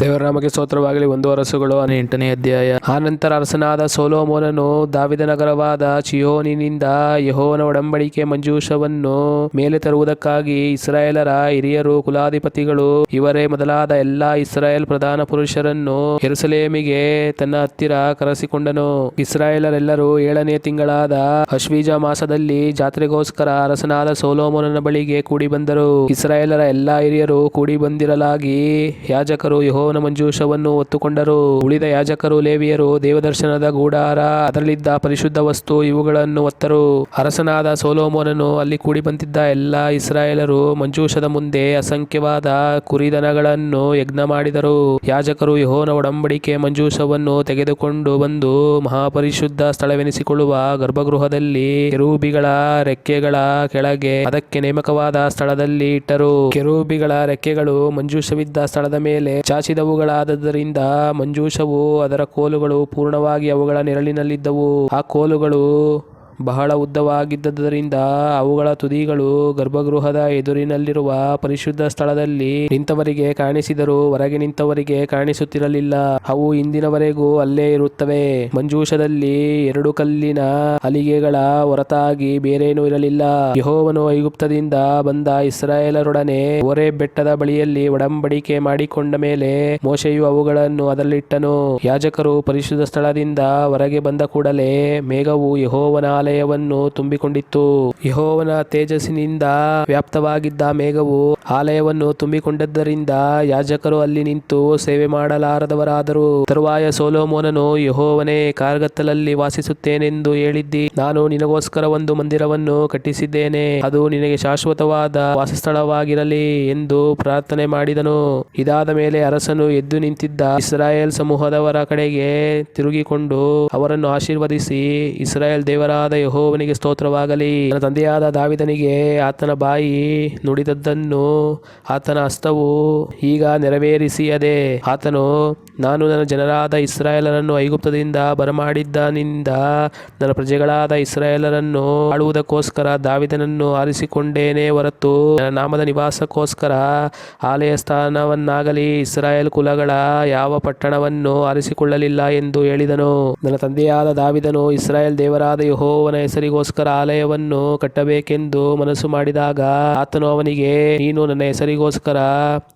ದೇವರ ನಮಗೆ ಸ್ತೋತ್ರವಾಗಲಿ. ಒಂದು ಅರಸುಗಳು ಎಂಟನೇ ಅಧ್ಯಾಯ. ಆನಂತರ ಅರಸನಾದ ಸೋಲೋಮೋನನು ದಾವಿದ ನಗರವಾದ ಚಿಯೋನಿನಿಂದ ಯಹೋವನ ಒಡಂಬಡಿಕೆ ಮಂಜೂಷವನ್ನು ಮೇಲೆ ತರುವುದಕ್ಕಾಗಿ ಇಸ್ರಾಯೇಲರ ಹಿರಿಯರು, ಕುಲಾಧಿಪತಿಗಳು, ಇವರೇ ಮೊದಲಾದ ಎಲ್ಲಾ ಇಸ್ರಾಯೇಲ್ ಪ್ರಧಾನ ಪುರುಷರನ್ನು ಹೆರುಸಲೇಮಿಗೆ ತನ್ನ ಹತ್ತಿರ ಕರೆಸಿಕೊಂಡನು. ಇಸ್ರಾಯೇಲರೆಲ್ಲರೂ ಏಳನೇ ತಿಂಗಳಾದ ಅಶ್ವೀಜ ಮಾಸದಲ್ಲಿ ಜಾತ್ರೆಗೋಸ್ಕರ ಅರಸನಾದ ಸೋಲೋಮೋನನ ಬಳಿಗೆ ಕೂಡಿ ಬಂದರು ಇಸ್ರಾಯೇಲರ ಎಲ್ಲಾ ಹಿರಿಯರು ಕೂಡಿ ಬಂದಿರಲಾಗಿ ಯಾಜಕರು ಯೆಹೋವನ ಮಂಜೂಷವನ್ನು ಹೊತ್ತುಕೊಂಡರು ಉಳಿದ ಯಾಜಕರು, ಲೇವಿಯರು, ದೇವದರ್ಶನದ ಗೂಡಾರ, ಅದರಲ್ಲಿದ್ದ ಪರಿಶುದ್ಧ ವಸ್ತು ಇವುಗಳನ್ನು ಒತ್ತರು. ಅರಸನಾದ ಸೋಲೋಮೋನನು ಅಲ್ಲಿ ಕೂಡಿ ಬಂದಿದ್ದ ಎಲ್ಲಾ ಇಸ್ರಾಯೇಲರು ಮಂಜೂಷದ ಮುಂದೆ ಅಸಂಖ್ಯವಾದ ಕುರಿದನಗಳನ್ನು ಯಜ್ಞ ಮಾಡಿದರು. ಯಾಜಕರು ಯಹೋನ ಒಡಂಬಡಿಕೆ ಮಂಜೂಷವನ್ನು ತೆಗೆದುಕೊಂಡು ಬಂದು ಮಹಾಪರಿಶುದ್ಧ ಸ್ಥಳವೆನಿಸಿಕೊಳ್ಳುವ ಗರ್ಭಗೃಹದಲ್ಲಿ ಕೆರೂಬಿಗಳ ರೆಕ್ಕೆಗಳ ಕೆಳಗೆ ಅದಕ್ಕೆ ನೇಮಕವಾದ ಸ್ಥಳದಲ್ಲಿ ಇಟ್ಟರು. ಕೆರೂಬಿಗಳ ರೆಕ್ಕೆಗಳು ಮಂಜೂಷವಿದ್ದ ಸ್ಥಳದ ಮೇಲೆ ಚಾಚಿದವುಗಳಾದದ್ದರಿಂದ ಮಂಜೂಷವು ಅದರ ಕೋಲುಗಳು ಪೂರ್ಣವಾಗಿ ಅವುಗಳ ನೆರಳಿನಲ್ಲಿದ್ದವು. ಆ ಕೋಲುಗಳು ಬಹಳ ಉದ್ದವಾಗಿದ್ದರಿಂದ ಅವುಗಳ ತುದಿಗಳು ಗರ್ಭಗೃಹದ ಎದುರಿನಲ್ಲಿರುವ ಪರಿಶುದ್ಧ ಸ್ಥಳದಲ್ಲಿ ನಿಂತವರಿಗೆ ಕಾಣಿಸಿದರೂ ಹೊರಗೆ ನಿಂತವರಿಗೆ ಕಾಣಿಸುತ್ತಿರಲಿಲ್ಲ. ಅವು ಇಂದಿನವರೆಗೂ ಅಲ್ಲೇ ಇರುತ್ತವೆ. ಮಂಜೂಷದಲ್ಲಿ ಎರಡು ಕಲ್ಲಿನ ಅಲಿಗೆಗಳ ಹೊರತಾಗಿ ಬೇರೇನೂ ಇರಲಿಲ್ಲ. ಯಹೋವನು ಐಗುಪ್ತದಿಂದ ಬಂದ ಇಸ್ರಾಯೇಲರೊಡನೆ ಒರೆ ಬೆಟ್ಟದ ಬಳಿಯಲ್ಲಿ ಒಡಂಬಡಿಕೆ ಮಾಡಿಕೊಂಡ ಮೇಲೆ ಮೋಶೆಯು ಅವುಗಳನ್ನು ಅದರಲ್ಲಿಟ್ಟನು. ಯಾಜಕರು ಪರಿಶುದ್ಧ ಸ್ಥಳದಿಂದ ಹೊರಗೆ ಬಂದ ಕೂಡಲೇ ಮೇಘವು ಯೆಹೋವನ ಆಲಯವನ್ನು ತುಂಬಿಕೊಂಡಿತ್ತು. ಯಹೋವನ ತೇಜಸ್ಸಿನಿಂದ ವ್ಯಾಪ್ತವಾಗಿದ್ದ ಮೇಘವು ಆಲಯವನ್ನು ತುಂಬಿಕೊಂಡದ್ದರಿಂದ ಯಾಜಕರು ಅಲ್ಲಿ ನಿಂತು ಸೇವೆ ಮಾಡಲಾರದವರಾದರು. ತರುವಾಯ ಸೋಲೋಮೋನನು, ಯಹೋವನೇ, ಕಾರ್ಗತ್ತಲಲ್ಲಿ ವಾಸಿಸುತ್ತೇನೆಂದು ಹೇಳಿದ್ದಿ. ನಾನು ನಿನಗೋಸ್ಕರ ಒಂದು ಮಂದಿರವನ್ನು ಕಟ್ಟಿಸಿದ್ದೇನೆ. ಅದು ನಿನಗೆ ಶಾಶ್ವತವಾದ ವಾಸಸ್ಥಳವಾಗಿರಲಿ ಎಂದು ಪ್ರಾರ್ಥನೆ ಮಾಡಿದನು. ಇದಾದ ಮೇಲೆ ಅರಸನು ಎದ್ದು ನಿಂತಿದ್ದ ಇಸ್ರಾಯೇಲ್ ಸಮೂಹದವರ ಕಡೆಗೆ ತಿರುಗಿಕೊಂಡು ಅವರನ್ನು ಆಶೀರ್ವದಿಸಿ, ಇಸ್ರಾಯೇಲ್ ದೇವರಾದ ಯೆಹೋವನಿಗೆ ಸ್ತೋತ್ರವಾಗಲಿ. ನನ್ನ ತಂದೆಯಾದ ದಾವಿದನಿಗೆ ಆತನ ಬಾಯಿ ನುಡಿದದ್ದನ್ನು ಆತನ ಹಸ್ತವು ಈಗ ನೆರವೇರಿಸಿಯದೆ ಆತನು ನಾನು ನನ್ನ ಜನರಾದ ಇಸ್ರಾಯೇಲರನ್ನು ಐಗುಪ್ತದಿಂದ ಬರಮಾಡಿದ್ದನಿಂದ ನನ್ನ ಪ್ರಜೆಗಳಾದ ಇಸ್ರಾಯೇಲರನ್ನು ಆಳುವುದಕ್ಕೋಸ್ಕರ ದಾವಿದನನ್ನು ಆರಿಸಿಕೊಂಡೇನೆ ಹೊರತು ನನ್ನ ನಾಮದ ನಿವಾಸಕ್ಕೋಸ್ಕರ ಆಲಯ ಸ್ಥಾನವನ್ನಾಗಲಿ ಇಸ್ರಾಯೇಲ್ ಕುಲಗಳ ಯಾವ ಪಟ್ಟಣವನ್ನು ಆರಿಸಿಕೊಳ್ಳಲಿಲ್ಲ ಎಂದು ಹೇಳಿದನು. ನನ್ನ ತಂದೆಯಾದ ದಾವಿದನು ಇಸ್ರಾಯೇಲ್ ದೇವರಾದ ಯಹೋವನ ಹೆಸರಿಗೋಸ್ಕರ ಆಲಯವನ್ನು ಕಟ್ಟಬೇಕೆಂದು ಮನಸ್ಸು ಮಾಡಿದಾಗ ಆತನು ಅವನಿಗೆ, ನೀನು ನನ್ನ ಹೆಸರಿಗೋಸ್ಕರ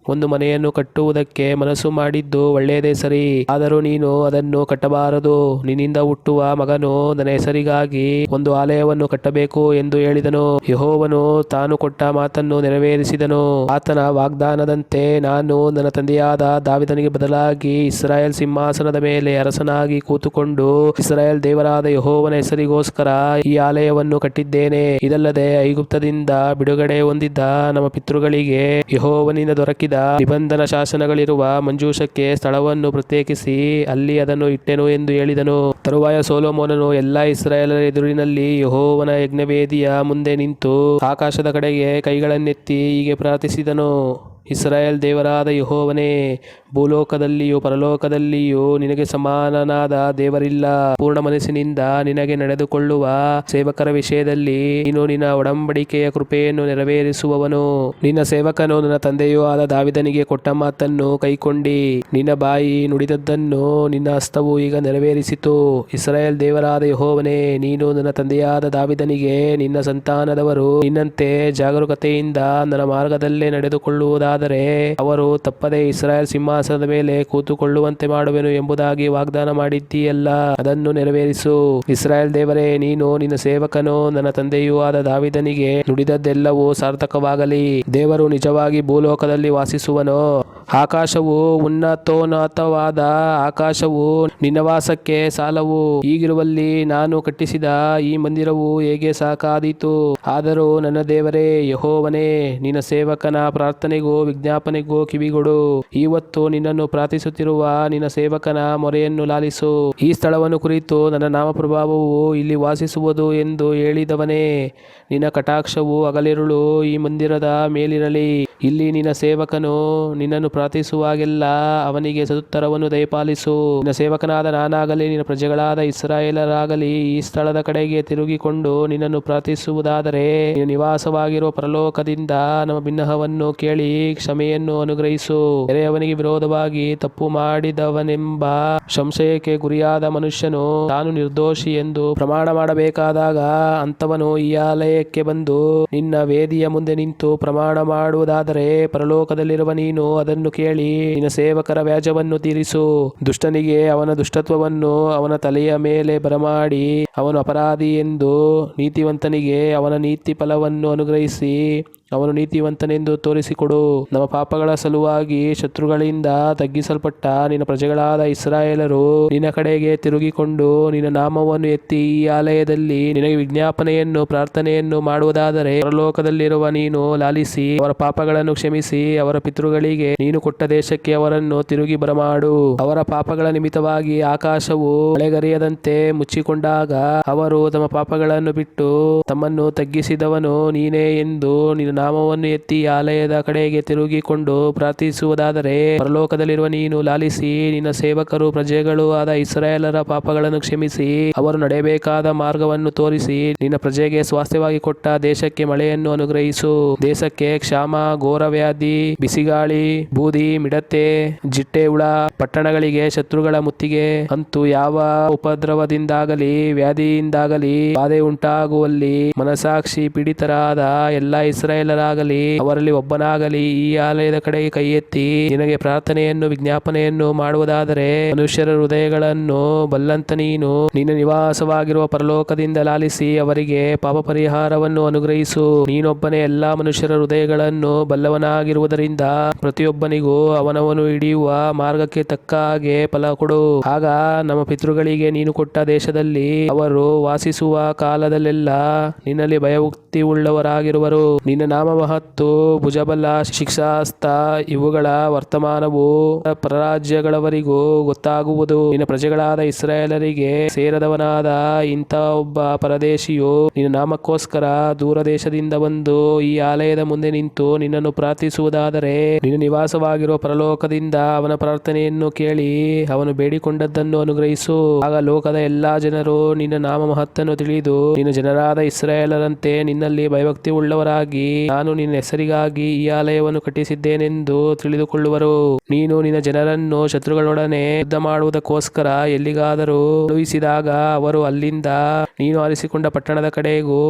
ಒಂದು ಮನೆಯನ್ನು ಕಟ್ಟುವುದಕ್ಕೆ ಮನಸ್ಸು ಮಾಡಿದ್ದು ಒಳ್ಳೆಯದೇ ಸರಿ ಆದರೂ ನೀನು ಅದನ್ನು ಕಟ್ಟಬಾರದು. ನಿನ್ನಿಂದ ಹುಟ್ಟುವ ಮಗನು ನನ್ನ ಹೆಸರಿಗಾಗಿ ಒಂದು ಆಲಯವನ್ನು ಕಟ್ಟಬೇಕು ಎಂದು ಹೇಳಿದನು. ಯಹೋವನು ತಾನು ಕೊಟ್ಟ ಮಾತನ್ನು ನೆರವೇರಿಸಿದನು. ಆತನ ವಾಗ್ದಾನದಂತೆ ನಾನು ನನ್ನ ತಂದೆಯಾದ ದಾವಿದನಿಗೆ ಬದಲಾಗಿ ಇಸ್ರಾಯೇಲ್ ಸಿಂಹಾಸನದ ಮೇಲೆ ಅರಸನಾಗಿ ಕೂತುಕೊಂಡು ಇಸ್ರಾಯೇಲ್ ದೇವರಾದ ಯಹೋವನ ಹೆಸರಿಗೋಸ್ಕರ ಈ ಆಲಯವನ್ನು ಕಟ್ಟಿದ್ದೇನೆ. ಇದಲ್ಲದೆ ಐಗುಪ್ತದಿಂದ ಬಿಡುಗಡೆ ಹೊಂದಿದ್ದ ನಮ್ಮ ಪಿತೃಗಳಿಗೆ ಯಹೋವನಿಂದ ದೊರಕಿದ ನಿಬಂಧನ ಶಾಸನಗಳಿರುವ ಮಂಜೂಷಕ್ಕೆ ಸ್ಥಳವನ್ನು ಪ್ರತ್ಯೇಕಿಸಿ, ಅಲ್ಲಿ ಅದನ್ನು ಇಟ್ಟೆನು ಎಂದು ಹೇಳಿದನು. ತರುವಾಯ ಸೋಲೋಮೋನನು ಎಲ್ಲಾ ಇಸ್ರಾಯೇಲರ ಎದುರಿನಲ್ಲಿ ಯಹೋವನ ಯಜ್ಞವೇದಿಯ ಮುಂದೆ ನಿಂತು ಆಕಾಶದ ಕಡೆಗೆ ಕೈಗಳನ್ನೆತ್ತಿ ಹೀಗೆ ಪ್ರಾರ್ಥಿಸಿದನು. ಇಸ್ರಾಯೇಲ್ ದೇವರಾದ ಯಹೋವನೇ, ಭೂಲೋಕದಲ್ಲಿಯೂ ಪರಲೋಕದಲ್ಲಿಯೂ ನಿನಗೆ ಸಮಾನನಾದ ದೇವರಿಲ್ಲ. ಪೂರ್ಣ ಮನಸ್ಸಿನಿಂದ ನಿನಗೆ ನಡೆದುಕೊಳ್ಳುವ ಸೇವಕರ ವಿಷಯದಲ್ಲಿ ನೀನು ನಿನ್ನ ಒಡಂಬಡಿಕೆಯ ಕೃಪೆಯನ್ನು ನೆರವೇರಿಸುವವನು. ನಿನ್ನ ಸೇವಕನು ನನ್ನ ತಂದೆಯೂ ಆದ ದಾವಿದನಿಗೆ ಕೊಟ್ಟ ಮಾತನ್ನು ಕೈಕೊಂಡಿ. ನಿನ್ನ ಬಾಯಿ ನುಡಿದದ್ದನ್ನು ನಿನ್ನ ಹಸ್ತವು ಈಗ ನೆರವೇರಿಸಿತು. ಇಸ್ರಾಯೇಲ್ ದೇವರಾದ ಯಹೋವನೇ, ನೀನು ನನ್ನ ತಂದೆಯಾದ ದಾವಿದನಿಗೆ ನಿನ್ನ ಸಂತಾನದವರು ನಿನ್ನಂತೆ ಜಾಗರೂಕತೆಯಿಂದ ನನ್ನ ಮಾರ್ಗದಲ್ಲೇ ನಡೆದುಕೊಳ್ಳುವುದಾದರೆ ಅವರು ತಪ್ಪದೆ ಇಸ್ರಾಯೇಲ್ ಸಿಂಹಾಸನದ ಮೇಲೆ ಕೂತುಕೊಳ್ಳುವಂತೆ ಮಾಡುವೆನು ಎಂಬುದಾಗಿ ವಾಗ್ದಾನ ಮಾಡಿದ್ದೀಯಲ್ಲ. ಅದನ್ನು ನೆರವೇರಿಸು. ಇಸ್ರಾಯೇಲ್ ದೇವರೇ, ನೀನು ನಿನ್ನ ಸೇವಕನು ನನ್ನ ತಂದೆಯೂ ಆದ ದಾವಿದನಿಗೆ ನುಡಿದದ್ದೆಲ್ಲವೂ ಸಾರ್ಥಕವಾಗಲಿ. ದೇವರು ನಿಜವಾಗಿ ಭೂಲೋಕದಲ್ಲಿ ವಾಸಿಸುವನು. ಆಕಾಶವು ಉನ್ನತೋನ್ನತವಾದ ಆಕಾಶವು ನಿನ್ನವಾಸಕ್ಕೆ ಸಾಲವು. ಈಗಿರುವಲ್ಲಿ ನಾನು ಕಟ್ಟಿಸಿದ ಈ ಮಂದಿರವು ಹೇಗೆ ಸಾಕಾದೀತು. ಆದರೂ ನನ್ನ ದೇವರೇ, ಯಹೋವನೇ, ನಿನ್ನ ಸೇವಕನ ಪ್ರಾರ್ಥನೆಗೂ ವಿಜ್ಞಾಪನೆಗೂ ಕಿವಿಗೊಡು. ಇವತ್ತು ನಿನ್ನನ್ನು ಪ್ರಾರ್ಥಿಸುತ್ತಿರುವ ನಿನ್ನ ಸೇವಕನ ಮೊರೆಯನ್ನು ಲಾಲಿಸು. ಈ ಸ್ಥಳವನ್ನು ಕುರಿತು ನನ್ನ ನಾಮಪ್ರಭಾವವು ಇಲ್ಲಿ ವಾಸಿಸುವುದು ಎಂದು ಹೇಳಿದವನೇ. ನಿನ್ನ ಕಟಾಕ್ಷವು ಹಗಲಿರುಳು ಈ ಮಂದಿರದ ಮೇಲಿರಲಿ. ಇಲ್ಲಿ ನಿನ್ನ ಸೇವಕನು ನಿನ್ನನ್ನು ಪ್ರಾರ್ಥಿಸುವಾಗೆಲ್ಲ ಅವನಿಗೆ ಸದುತ್ತರವನ್ನು ದಯಪಾಲಿಸು. ನಿನ್ನ ಸೇವಕನಾದ ನಾನಾಗಲಿ, ನಿನ್ನ ಪ್ರಜೆಗಳಾದ ಇಸ್ರಾಯೇಲರಾಗಲಿ ಈ ಸ್ಥಳದ ಕಡೆಗೆ ತಿರುಗಿಕೊಂಡು ನಿನ್ನನ್ನು ಪ್ರಾರ್ಥಿಸುವುದಾದರೆ ನಿವಾಸವಾಗಿರುವ ಪ್ರಲೋಕದಿಂದ ನಮ್ಮ ಭಿನ್ನಹವನ್ನು ಕೇಳಿ ಕ್ಷಮೆಯನ್ನು ಅನುಗ್ರಹಿಸು. ಅವನಿಗೆ ವಿರೋಧವಾಗಿ ತಪ್ಪು ಮಾಡಿದವನೆಂಬ ಸಂಶಯಕ್ಕೆ ಗುರಿಯಾದ ಮನುಷ್ಯನು ತಾನು ನಿರ್ದೋಷಿ ಎಂದು ಪ್ರಮಾಣ ಮಾಡಬೇಕಾದಾಗ ಅಂತವನು ಈ ಆಲಯಕ್ಕೆ ಬಂದು ನಿನ್ನ ವೇದಿಯ ಮುಂದೆ ನಿಂತು ಪ್ರಮಾಣ ಮಾಡುವುದಾದರೆ ಪರಲೋಕದಲ್ಲಿರುವ ನೀನು ಅದನ್ನು ಕೇಳಿ ನಿನ್ನ ಸೇವಕರ ವ್ಯಾಜವನ್ನು ತೀರಿಸು. ದುಷ್ಟನಿಗೆ ಅವನ ದುಷ್ಟತ್ವವನ್ನು ಅವನ ತಲೆಯ ಮೇಲೆ ಬರಮಾಡಿ, ಅವನು ಅಪರಾಧಿ ಎಂದು ನೀತಿವಂತನಿಗೆ ಅವನ ನೀತಿ ಫಲವನ್ನು ಅನುಗ್ರಹಿಸಿ. ಅವನು ನೀತಿವಂತನೆಂದು ತೋರಿಸಿಕೊಡು. ನಮ್ಮ ಪಾಪಗಳ ಸಲುವಾಗಿ ಶತ್ರುಗಳಿಂದ ತಗ್ಗಿಸಲ್ಪಟ್ಟ ನಿನ್ನ ಪ್ರಜೆಗಳಾದ ಇಸ್ರಾಯೇಲರು ನಿನ್ನ ಕಡೆಗೆ ತಿರುಗಿಕೊಂಡು ನಿನ್ನ ನಾಮವನ್ನು ಎತ್ತಿ ಈ ಆಲಯದಲ್ಲಿ ನಿನಗೆ ವಿಜ್ಞಾಪನೆಯನ್ನು, ಪ್ರಾರ್ಥನೆಯನ್ನು ಮಾಡುವುದಾದರೆ ಪರಲೋಕದಲ್ಲಿರುವ ನೀನು ಲಾಲಿಸಿ ಅವರ ಪಾಪಗಳನ್ನು ಕ್ಷಮಿಸಿ ಅವರ ಪಿತೃಗಳಿಗೆ ನೀನು ಕೊಟ್ಟ ದೇಶಕ್ಕೆ ಅವರನ್ನು ತಿರುಗಿ ಬರಮಾಡು. ಅವರ ಪಾಪಗಳ ನಿಮಿತ್ತವಾಗಿ ಆಕಾಶವು ಮಳೆಗರಿಯದಂತೆ ಮುಚ್ಚಿಕೊಂಡಾಗ ಅವರು ತಮ್ಮ ಪಾಪಗಳನ್ನು ಬಿಟ್ಟು ತಮ್ಮನ್ನು ತಗ್ಗಿಸಿದವನು ನೀನೇ ಎಂದು ನಿನ್ನ ನಾಮವನ್ನು ಎತ್ತಿ ಆಲಯದ ಕಡೆಗೆ ತಿರುಗಿಕೊಂಡು ಪ್ರಾರ್ಥಿಸುವುದಾದರೆ, ಪರಲೋಕದಲ್ಲಿರುವ ನೀನು ಲಾಲಿಸಿ, ನಿನ್ನ ಸೇವಕರು, ಪ್ರಜೆಗಳು ಆದ ಇಸ್ರಾಯೇಲರ ಪಾಪಗಳನ್ನು ಕ್ಷಮಿಸಿ, ಅವರು ನಡೆಯಬೇಕಾದ ಮಾರ್ಗವನ್ನು ತೋರಿಸಿ, ನಿನ್ನ ಪ್ರಜೆಗೆ ಸ್ವಾಸ್ಥ್ಯವಾಗಿ ಕೊಟ್ಟ ದೇಶಕ್ಕೆ ಮಳೆಯನ್ನು ಅನುಗ್ರಹಿಸು. ದೇಶಕ್ಕೆ ಕ್ಷಾಮ, ಘೋರವ್ಯಾಧಿ, ಬಿಸಿಗಾಳಿ, ಬೂದಿ, ಮಿಡತೆ, ಜಿಟ್ಟೆ ಹುಳ, ಪಟ್ಟಣಗಳಿಗೆ ಶತ್ರುಗಳ ಮುತ್ತಿಗೆ, ಅಂತೂ ಯಾವ ಉಪದ್ರವದಿಂದಾಗಲಿ, ವ್ಯಾಧಿಯಿಂದಾಗಲಿ ಬಾಧೆ ಉಂಟಾಗುವಲ್ಲಿ ಮನಸಾಕ್ಷಿ ಪೀಡಿತರಾದ ಎಲ್ಲ ಇಸ್ರಾಯೇಲರಾಗಲಿ, ಅವರಲ್ಲಿ ಒಬ್ಬನಾಗಲಿ, ಈ ಆಲಯದ ಕಡೆಗೆ ಕೈ ಎತ್ತಿ ನಿನಗೆ ಪ್ರಾರ್ಥನೆಯನ್ನು, ವಿಜ್ಞಾಪನೆಯನ್ನು ಮಾಡುವುದಾದರೆ ಮನುಷ್ಯರ ಹೃದಯಗಳನ್ನು ಬಲ್ಲಂತ ನೀನು. ನಿನ್ನ ನಿವಾಸವಾಗಿರುವ ಪರಲೋಕದಿಂದ ಲಾಲಿಸಿ ಅವರಿಗೆ ಪಾಪ ಪರಿಹಾರವನ್ನು ಅನುಗ್ರಹಿಸು. ನೀನೊಬ್ಬನೇ ಎಲ್ಲಾ ಮನುಷ್ಯರ ಹೃದಯಗಳನ್ನು ಬಲ್ಲವನಾಗಿರುವುದರಿಂದ ಪ್ರತಿಯೊಬ್ಬನಿಗೂ ಅವನವನು ಹಿಡಿಯುವ ಮಾರ್ಗಕ್ಕೆ ತಕ್ಕ ಹಾಗೆ ಫಲ ಕೊಡು. ಆಗ ನಮ್ಮ ಪಿತೃಗಳಿಗೆ ನೀನು ಕೊಟ್ಟ ದೇಶದಲ್ಲಿ ಅವರು ವಾಸಿಸುವ ಕಾಲದಲ್ಲೆಲ್ಲ ನಿನ್ನಲ್ಲಿ ಭಯಭಕ್ತಿ ಉಳ್ಳವರಾಗಿರುವರು ನಿನ್ನ ನಾಮ ಮಹತ್ತು ಭುಜಬಲ ಶಿಕ್ಷಾಸ್ತ ಇವುಗಳ ವರ್ತಮಾನವು ಪರರಾಜ್ಯಗಳವರಿಗೂ ಗೊತ್ತಾಗುವುದು. ನಿನ್ನ ಪ್ರಜೆಗಳಾದ ಇಸ್ರಾಯೇಲರಿಗೆ ಸೇರದವನಾದ ಇಂಥ ಒಬ್ಬ ಪರದೇಶಿಯು ನಿನ್ನ ನಾಮಕ್ಕೋಸ್ಕರ ದೂರ ದೇಶದಿಂದ ಬಂದು ಈ ಆಲಯದ ಮುಂದೆ ನಿಂತು ನಿನ್ನನ್ನು ಪ್ರಾರ್ಥಿಸುವುದಾದರೆ ನಿನ್ನ ನಿವಾಸವಾಗಿರುವ ಪರಲೋಕದಿಂದ ಅವನ ಪ್ರಾರ್ಥನೆಯನ್ನು ಕೇಳಿ ಅವನು ಬೇಡಿಕೊಂಡದ್ದನ್ನು ಅನುಗ್ರಹಿಸು. ಆಗ ಲೋಕದ ಎಲ್ಲಾ ಜನರು ನಿನ್ನ ನಾಮ ಮಹತ್ತನ್ನು ತಿಳಿದು ನಿನ್ನ ಜನರಾದ ಇಸ್ರಾಯೇಲರಂತೆ ನಿನ್ನಲ್ಲಿ ಭಯಭಕ್ತಿ ಉಳ್ಳವರಾಗಿ ನಾನು ನಿನ್ನ ಹೆಸರಿಗಾಗಿ ಈ ಆಲಯವನ್ನು ಕಟ್ಟಿಸಿದ್ದೇನೆಂದು ತಿಳಿದುಕೊಳ್ಳುವರು. ನೀನು ನಿನ್ನ ಜನರನ್ನು ಶತ್ರುಗಳೊಡನೆ ಯುದ್ಧ ಮಾಡುವುದಕ್ಕೋಸ್ಕರ ಎಲ್ಲಿಗಾದರೂ ಕಳುಹಿಸಿದಾಗ ಅವರು ಅಲ್ಲಿಂದ ನೀನು ಆರಿಸಿಕೊಂಡ ಪಟ್ಟಣದ ಕಡೆಗೂ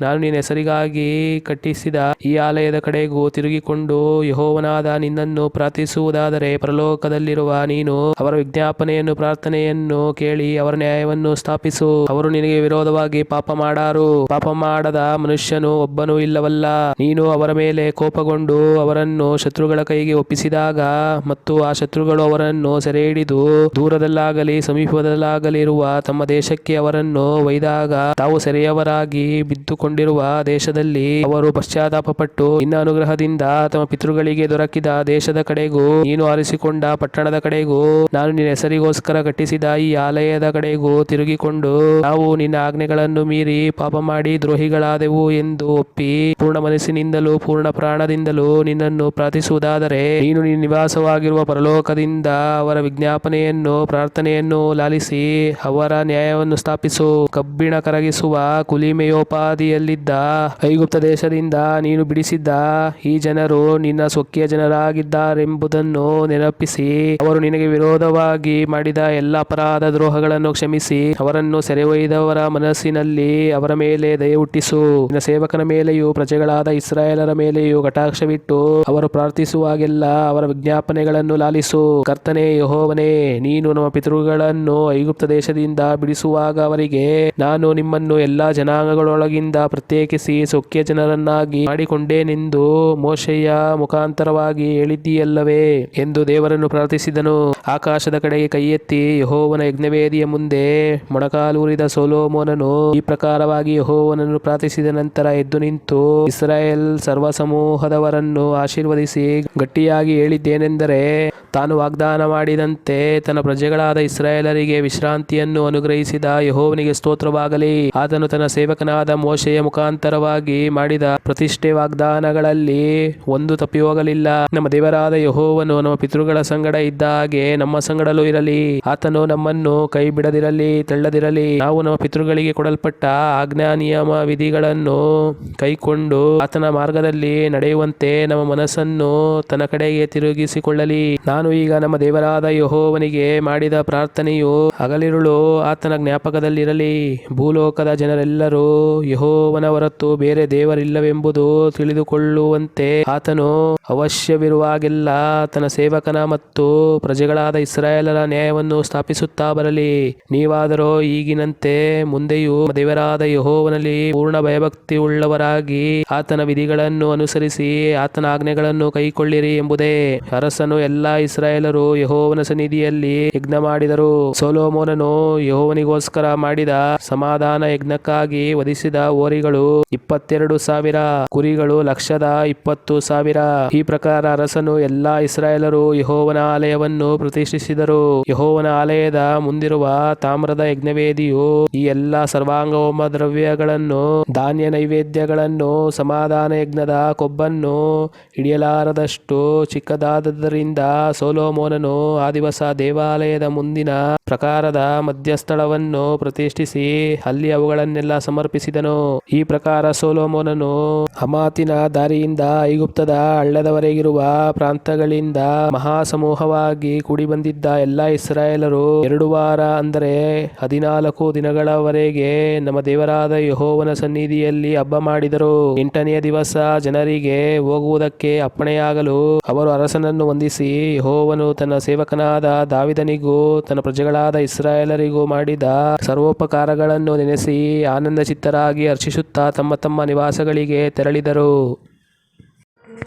ನಾನು ನಿನ್ನ ಹೆಸರಿಗಾಗಿ ಕಟ್ಟಿಸಿದ ಈ ಆಲಯದ ಕಡೆಗೂ ತಿರುಗಿಕೊಂಡು ಯಹೋವನಾದ ನಿನ್ನನ್ನು ಪ್ರಾರ್ಥಿಸುವುದಾದರೆ ಪರಲೋಕದಲ್ಲಿರುವ ನೀನು ಅವರ ವಿಜ್ಞಾಪನೆಯನ್ನು, ಪ್ರಾರ್ಥನೆಯನ್ನು ಕೇಳಿ ಅವರ ನ್ಯಾಯವನ್ನು ಸ್ಥಾಪಿಸು. ಅವರು ನಿನಗೆ ವಿರೋಧವಾಗಿ ಪಾಪ ಮಾಡಾರು. ಪಾಪ ಮಾಡದ ಮನುಷ್ಯನು ಒಬ್ಬನೂ ಇಲ್ಲವಲ್ಲ. ನೀನು ಅವರ ಮೇಲೆ ಕೋಪಗೊಂಡು ಅವರನ್ನು ಶತ್ರುಗಳ ಕೈಗೆ ಒಪ್ಪಿಸಿದಾಗ ಮತ್ತು ಆ ಶತ್ರುಗಳು ಅವರನ್ನು ಸೆರೆ ಹಿಡಿದು ದೂರದಲ್ಲಾಗಲಿ ಸಮೀಪದಲ್ಲಾಗಲಿರುವ ತಮ್ಮ ದೇಶಕ್ಕೆ ಅವರನ್ನು ಒಯ್ದಾಗ ತಾವು ಸೆರೆಯವರಾಗಿ ಬಿದ್ದುಕೊಂಡಿರುವ ದೇಶದಲ್ಲಿ ಅವರು ಪಶ್ಚಾತ್ತಾಪಪಟ್ಟು ನಿನ್ನ ಅನುಗ್ರಹದಿಂದ ತಮ್ಮ ಪಿತೃಗಳಿಗೆ ದೊರಕಿದ ದೇಶದ ಕಡೆಗೂ ನೀನು ಆರಿಸಿಕೊಂಡ ಪಟ್ಟಣದ ಕಡೆಗೂ ನಾನು ನಿನ್ನ ಹೆಸರಿಗೋಸ್ಕರ ಕಟ್ಟಿಸಿದ ಈ ಆಲಯದ ಕಡೆಗೂ ತಿರುಗಿಕೊಂಡು ನಾವು ನಿನ್ನ ಆಜ್ಞೆಗಳನ್ನು ಮೀರಿ ಪಾಪ ಮಾಡಿ ದ್ರೋಹಿಗಳಾದೆವು ಎಂದು ಒಪ್ಪಿ ಪೂರ್ಣ ಮನಸ್ಸಿನಿಂದಲೂ, ಪೂರ್ಣ ಪ್ರಾಣದಿಂದಲೂ ನಿನ್ನನ್ನು ಪ್ರಾರ್ಥಿಸುವುದಾದರೆ ನೀನು ನಿನ್ನ ನಿವಾಸವಾಗಿರುವ ಪರಲೋಕದಿಂದ ಅವರ ವಿಜ್ಞಾಪನೆಯನ್ನು, ಪ್ರಾರ್ಥನೆಯನ್ನು ಲಾಲಿಸಿ ಅವರ ನ್ಯಾಯವನ್ನು ಸ್ಥಾಪಿಸು. ಕಬ್ಬಿಣ ಕರಗಿಸುವ ಕುಲಿಮೆಯೋಪಾದಿಯಲ್ಲಿದ್ದ ಐಗುಪ್ತ ದೇಶದಿಂದ ನೀನು ಬಿಡಿಸಿದ್ದ ಈ ಜನರು ನಿನ್ನ ಸ್ವಕೀಯ ಜನರಾಗಿದ್ದಾರೆಂಬುದನ್ನು ನೆನಪಿಸಿ. ಅವರು ನಿನಗೆ ವಿರೋಧವಾಗಿ ಮಾಡಿದ ಎಲ್ಲ ಅಪರಾಧ ದ್ರೋಹಗಳನ್ನು ಕ್ಷಮಿಸಿ. ಅವರನ್ನು ಸೆರೆ ಒಯ್ದವರ ಮನಸ್ಸಿನಲ್ಲಿ ಅವರ ಮೇಲೆ ದಯ ಹುಟ್ಟಿಸು ನಿನ್ನ ಸೇವಕನ ಮೇಲೆಯೂ ಪ್ರಜೆಗಳಾದ ಇಸ್ರಾಯೇಲರ ಮೇಲೆಯೂ ಕಟಾಕ್ಷವಿಟ್ಟು ಅವರು ಪ್ರಾರ್ಥಿಸುವಾಗೆಲ್ಲ ಅವರ ವಿಜ್ಞಾಪನೆಗಳನ್ನು ಲಾಲಿಸು. ಕರ್ತನೇ ಯಹೋವನೇ, ನೀನು ನಮ್ಮ ಪಿತೃಗಳನ್ನು ಐಗುಪ್ತ ದೇಶದಿಂದ ಬಿಡಿಸುವಾಗ ಅವರಿಗೆ ನಾನು ನಿಮ್ಮನ್ನು ಎಲ್ಲಾ ಜನಾಂಗಗಳೊಳಗಿಂದ ಪ್ರತ್ಯೇಕಿಸಿ ಸೊಕ್ಕೆ ಜನರನ್ನಾಗಿ ಮಾಡಿಕೊಂಡೇನೆಂದು ಮೋಶೆಯ ಮುಖಾಂತರವಾಗಿ ಹೇಳಿದ್ದೀಯಲ್ಲವೇ ಎಂದು ದೇವರನ್ನು ಪ್ರಾರ್ಥಿಸಿದನು. ಆಕಾಶದ ಕಡೆಗೆ ಕೈಯೆತ್ತಿ ಯಹೋವನ ಯಜ್ಞವೇದಿಯ ಮುಂದೆ ಮೊಣಕಾಲೂರಿದ ಸೋಲೋಮೋನನು ಈ ಪ್ರಕಾರವಾಗಿ ಯಹೋವನನ್ನು ಪ್ರಾರ್ಥಿಸಿದ ನಂತರ ಎದ್ದು ನಿಂತು ಇಸ್ರಾಯೇಲ್ ಸರ್ವಸಮೂಹದವರನ್ನು ಆಶೀರ್ವದಿಸಿ ಗಟ್ಟಿಯಾಗಿ ಹೇಳಿದ್ದೇನೆಂದರೆ ತಾನು ವಾಗ್ದಾನ ಮಾಡಿದಂತೆ ತನ್ನ ಪ್ರಜೆಗಳಾದ ಇಸ್ರಾಯೇಲರಿಗೆ ವಿಶ್ರಾಂತಿಯನ್ನು ಅನುಗ್ರಹಿಸಿದ ಯಹೋವನಿಗೆ ಸ್ತೋತ್ರವಾಗಲಿ. ಆತನು ತನ್ನ ಸೇವಕನಾದ ಮೋಶೆಯ ಮುಖಾಂತರವಾಗಿ ಮಾಡಿದ ಪ್ರತಿಷ್ಠೆ ವಾಗ್ದಾನಗಳಲ್ಲಿ ಒಂದು ತಪ್ಪಿ ಹೋಗಲಿಲ್ಲ. ನಮ್ಮ ದೇವರಾದ ಯಹೋವನು ನಮ್ಮ ಪಿತೃಗಳ ಸಂಗಡ ಇದ್ದ ಹಾಗೆ ನಮ್ಮ ಸಂಗಡಲೂ ಇರಲಿ. ಆತನು ನಮ್ಮನ್ನು ಕೈ ಬಿಡದಿರಲಿ ತಳ್ಳದಿರಲಿ. ನಾವು ನಮ್ಮ ಪಿತೃಗಳಿಗೆ ಕೊಡಲ್ಪಟ್ಟ ಆಜ್ಞಾ, ನಿಯಮ, ವಿಧಿಗಳನ್ನು ಕೈಕೊಂಡು ಆತನ ಮಾರ್ಗದಲ್ಲಿ ನಡೆಯುವಂತೆ ನಮ್ಮ ಮನಸ್ಸನ್ನು ತನ್ನ ಕಡೆಗೆ ತಿರುಗಿಸಿಕೊಳ್ಳಲಿ. ನಾನು ಈಗ ನಮ್ಮ ದೇವರಾದ ಯಹೋವನಿಗೆ ಮಾಡಿದ ಪ್ರಾರ್ಥನೆಯು ಹಗಲಿರುಳು ಆತನ ಜ್ಞಾಪಕದಲ್ಲಿರಲಿ. ಭೂಲೋಕದ ಜನರೆಲ್ಲರೂ ಯಹೋವನ ಹೊರತು ಬೇರೆ ದೇವರಿಲ್ಲವೆಂಬುದು ತಿಳಿದುಕೊಳ್ಳುವಂತೆ ಆತನು ಅವಶ್ಯವಿರುವಾಗೆಲ್ಲ ತನ್ನ ಸೇವಕನ ಮತ್ತು ಪ್ರಜೆಗಳಾದ ಇಸ್ರಾಯೇಲರ ನ್ಯಾಯವನ್ನು ಸ್ಥಾಪಿಸುತ್ತಾ ಬರಲಿ. ನೀವಾದರೂ ಈಗಿನಂತೆ ಮುಂದೆಯೂ ದೇವರಾದ ಯಹೋವನಲ್ಲಿ ಪೂರ್ಣ ಭಯಭಕ್ತಿ ಉಳ್ಳವರಾಗಿ ಆತನ ವಿಧಿಗಳನ್ನು ಅನುಸರಿಸಿ ಆತನ ಆಜ್ಞೆಗಳನ್ನು ಕೈಕೊಳ್ಳಿರಿ ಎಂಬುದೇ ಅರಸನು ಎಲ್ಲಾ ಇಸ್ರಾಯೇಲರು ಯಹೋವನ ಸನ್ನಿಧಿಯಲ್ಲಿ ಯಜ್ಞ ಮಾಡಿದರು. ಸೋಲೋಮೋನನು ಯಹೋವನಿಗೋಸ್ಕರ ಮಾಡಿದ ಸಮಾಧಾನ ಯಜ್ಞಕ್ಕಾಗಿ ವಧಿಸಿದ ಓರಿಗಳು ಇಪ್ಪತ್ತೆರಡು ಸಾವಿರ, ಕುರಿಗಳು ಲಕ್ಷದ ಇಪ್ಪತ್ತು ಸಾವಿರ. ಈ ಪ್ರಕಾರ ಅರಸನು ಎಲ್ಲಾ ಇಸ್ರಾಯೇಲರು ಯಹೋವನ ಆಲಯವನ್ನು ಪ್ರತಿಷ್ಠಿಸಿದರು. ಯಹೋವನ ಆಲಯದ ಮುಂದಿರುವ ತಾಮ್ರದ ಯಜ್ಞವೇದಿಯು ಈ ಎಲ್ಲಾ ಸರ್ವಾಂಗ ಹೋಮ ದ್ರವ್ಯಗಳನ್ನು, ಧಾನ್ಯ ನೈವೇದ್ಯಗಳನ್ನು, ಸಮಾಧಾನ ಯಜ್ಞದ ಕೊಬ್ಬನ್ನು ಹಿಡಿಯಲಾರದಷ್ಟು ಚಿಕ್ಕದಾದದ್ದರಿಂದ ಸೋಲೋಮೋನನು ಆ ದಿವಸ ದೇವಾಲಯದ ಮುಂದಿನ ಪ್ರಕಾರದ ಮಧ್ಯಸ್ಥಳವನ್ನು ಪ್ರತಿಷ್ಠಿಸಿ ಅಲ್ಲಿ ಅವುಗಳನ್ನೆಲ್ಲ ಸಮರ್ಪಿಸಿದನು. ಈ ಪ್ರಕಾರ ಸೋಲೋಮೋನನು ಹಮಾತಿನ ದಾರಿಯಿಂದ ಐಗುಪ್ತದ ಹಳ್ಳದವರೆಗಿರುವ ಪ್ರಾಂತಗಳಿಂದ ಮಹಾಸಮೂಹವಾಗಿ ಕೂಡಿ ಬಂದಿದ್ದ ಎಲ್ಲ ಇಸ್ರಾಯೇಲರು ಎರಡು ವಾರ ಅಂದರೆ ಹದಿನಾಲ್ಕು ದಿನಗಳವರೆಗೆ ನಮ್ಮ ದೇವರಾದ ಯಹೋವನ ಸನ್ನಿಧಿಯಲ್ಲಿ ಹಬ್ಬ ಮಾಡಿದರು. ಎಂಟನೆಯ ದಿವಸ ಜನರಿಗೆ ಹೋಗುವುದಕ್ಕೆ ಅಪ್ಪಣೆಯಾಗಲು ಅವರು ಅರಸನನ್ನು ವಂದಿಸಿ ಯಹೋವನು ತನ್ನ ಸೇವಕನಾದ ದಾವಿದನಿಗೂ ತನ್ನ ಪ್ರಜೆಗಳಾದ ಇಸ್ರಾಯೇಲರಿಗೂ ಮಾಡಿದ ಸರ್ವೋಪಕಾರಗಳನ್ನು ನೆನೆಸಿ ಆನಂದ ಚಿತ್ತರಾಗಿ ಹರ್ಷಿಸುತ್ತಾ ತಮ್ಮ ತಮ್ಮ ನಿವಾಸಗಳಿಗೆ ತೆರಳಿದರು.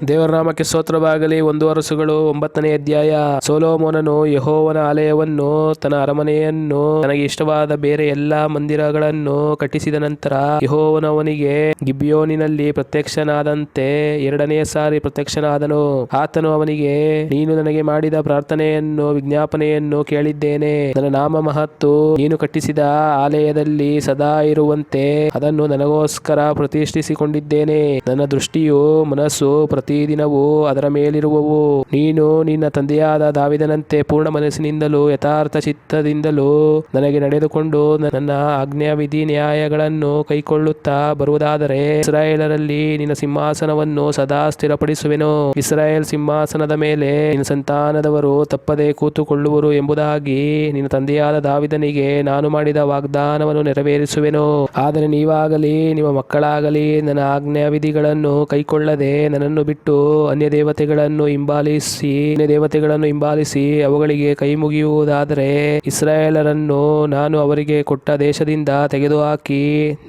ದೇವರ ನಾಮಕ್ಕೆ ಸ್ತೋತ್ರವಾಗಲಿ. ಒಂದು ವರಸುಗಳು ಒಂಬತ್ತನೇ ಅಧ್ಯಾಯ. ಸೋಲೋಮೋನನು ಯಹೋವನ ಆಲಯವನ್ನು, ತನ್ನ ಅರಮನೆಯನ್ನು, ತನಗೆ ಇಷ್ಟವಾದ ಬೇರೆ ಎಲ್ಲಾ ಮಂದಿರಗಳನ್ನು ಕಟ್ಟಿಸಿದ ನಂತರ ಯಹೋವನವನಿಗೆ ಗಿಬ್ಯೋನಿನಲ್ಲಿ ಪ್ರತ್ಯಕ್ಷನಾದಂತೆ ಎರಡನೇ ಸಾರಿ ಪ್ರತ್ಯಕ್ಷನಾದನು. ಆತನು ಅವನಿಗೆ, ನೀನು ನನಗೆ ಮಾಡಿದ ಪ್ರಾರ್ಥನೆಯನ್ನು, ವಿಜ್ಞಾಪನೆಯನ್ನು ಕೇಳಿದ್ದೇನೆ. ನನ್ನ ನಾಮ ಮಹತ್ತು ನೀನು ಕಟ್ಟಿಸಿದ ಆಲಯದಲ್ಲಿ ಸದಾ ಇರುವಂತೆ, ಅದನ್ನು ನನಗೋಸ್ಕರ ಪ್ರತಿಷ್ಠಿಸಿಕೊಂಡಿದ್ದೇನೆ. ನನ್ನ ದೃಷ್ಟಿಯು, ಮನಸ್ಸು ಪ್ರತಿದಿನವೂ ಅದರ ಮೇಲಿರುವವು. ನೀನು ನಿನ್ನ ತಂದೆಯಾದ ದಾವಿದನಂತೆ ಪೂರ್ಣ ಮನಸ್ಸಿನಿಂದಲೂ ಯಥಾರ್ಥ ಚಿತ್ತದಿಂದಲೂ ನನಗೆ ನಡೆದುಕೊಂಡು ನನ್ನ ಆಜ್ಞಾ ವಿಧಿ ನ್ಯಾಯಗಳನ್ನು ಕೈಕೊಳ್ಳುತ್ತಾ ಬರುವುದಾದರೆ ಇಸ್ರಾಯೇಲರಲ್ಲಿ ನಿನ್ನ ಸಿಂಹಾಸನವನ್ನು ಸದಾ ಸ್ಥಿರಪಡಿಸುವೆನು. ಇಸ್ರಾಯೇಲ್ ಸಿಂಹಾಸನದ ಮೇಲೆ ನಿನ್ನ ಸಂತಾನದವರು ತಪ್ಪದೆ ಕೂತುಕೊಳ್ಳುವರು ಎಂಬುದಾಗಿ ನಿನ್ನ ತಂದೆಯಾದ ದಾವಿದನಿಗೆ ನಾನು ಮಾಡಿದ ವಾಗ್ದಾನವನ್ನು ನೆರವೇರಿಸುವೆನು. ಆದರೆ ನೀವಾಗಲಿ ನಿಮ್ಮ ಮಕ್ಕಳಾಗಲಿ ನನ್ನ ಆಜ್ಞಾ ವಿಧಿಗಳನ್ನು ಕೈಕೊಳ್ಳದೆ ನನ್ನನ್ನು ಬಿಟ್ಟು ಅನ್ಯ ದೇವತೆಗಳನ್ನು ಹಿಂಬಾಲಿಸಿ ಅನ್ಯ ದೇವತೆಗಳನ್ನು ಹಿಂಬಾಲಿಸಿ ಅವುಗಳಿಗೆ ಕೈ ಮುಗಿಯುವುದಾದರೆ ಇಸ್ರಾಯೇಲರನ್ನು ನಾನು ಅವರಿಗೆ ಕೊಟ್ಟ ದೇಶದಿಂದ ತೆಗೆದುಹಾಕಿ